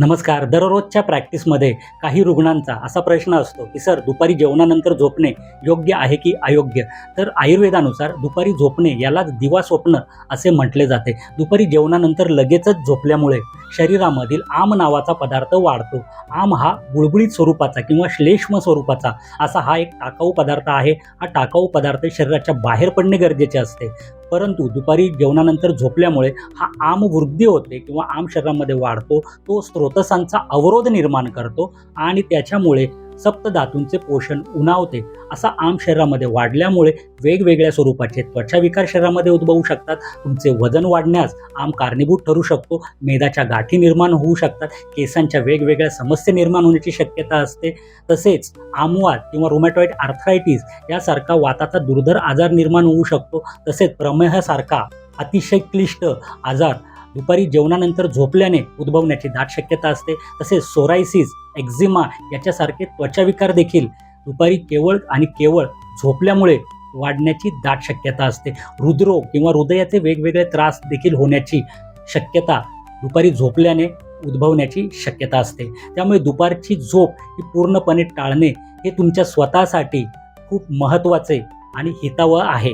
नमस्कार. दररोजच्या प्रॅक्टिसमध्ये काही रुग्णांचा असा प्रश्न असतो की सर दुपारी जेवणानंतर झोपणे योग्य आहे की अयोग्य? तर आयुर्वेदानुसार दुपारी झोपणे यालाच दिवा स्वप्न असे म्हटले जाते. दुपारी जेवणानंतर लगेचच झोपल्यामुळे शरीरामधील आम नावाचा पदार्थ वाढतो. आम हा बुळबुळीत स्वरूपाचा किंवा श्लेष्म स्वरूपाचा असा हा एक टाकाऊ पदार्थ आहे. हा टाकाऊ पदार्थ शरीराच्या बाहेर पडणे गरजेचे असते. परंतु दुपारी जेवणानंतर झोपल्यामुळे हा आम वृद्धी होते किंवा आम शरीरामध्ये वाढतो. तो स्रोतसांचा अवरोध निर्माण करतो आणि त्याच्यामुळे सप्तधातूंचे पोषण उणावते. असा आम शरीरामध्ये वाढल्यामुळे वेगवेगळ्या स्वरूपाचे त्वचाविकार शरीरामध्ये उद्भवू शकतात. तुमचे वजन वाढण्यास आम कारणीभूत ठरू शकतो. मेदाच्या गाठी निर्माण होऊ शकतात. केसांच्या वेगवेगळ्या समस्या निर्माण होण्याची शक्यता असते. तसेच आमवात किंवा रोमॅटॉइड आर्थरायटिस यासारखा वाताचा दुर्धर आजार निर्माण होऊ शकतो. तसेच प्रमेहासारखा अतिशय क्लिष्ट आजार दुपारी जेवणानंतर झोपल्याने उद्भवण्याची दाट शक्यता असते. तसेच सोरायसिस एक्झिमा याच्यासारखे त्वचाविकार देखील दुपारी केवळ आणि केवळ झोपल्यामुळे वाढण्याची दाट शक्यता असते. हृदरोग किंवा हृदयाचे वेगवेगळे त्रास देखील होण्याची शक्यता दुपारी झोपल्याने उद्भवण्याची शक्यता असते. त्यामुळे दुपारची झोप ही पूर्णपणे टाळणे हे तुमच्या स्वतःसाठी खूप महत्त्वाचे आणि हितावह आहे.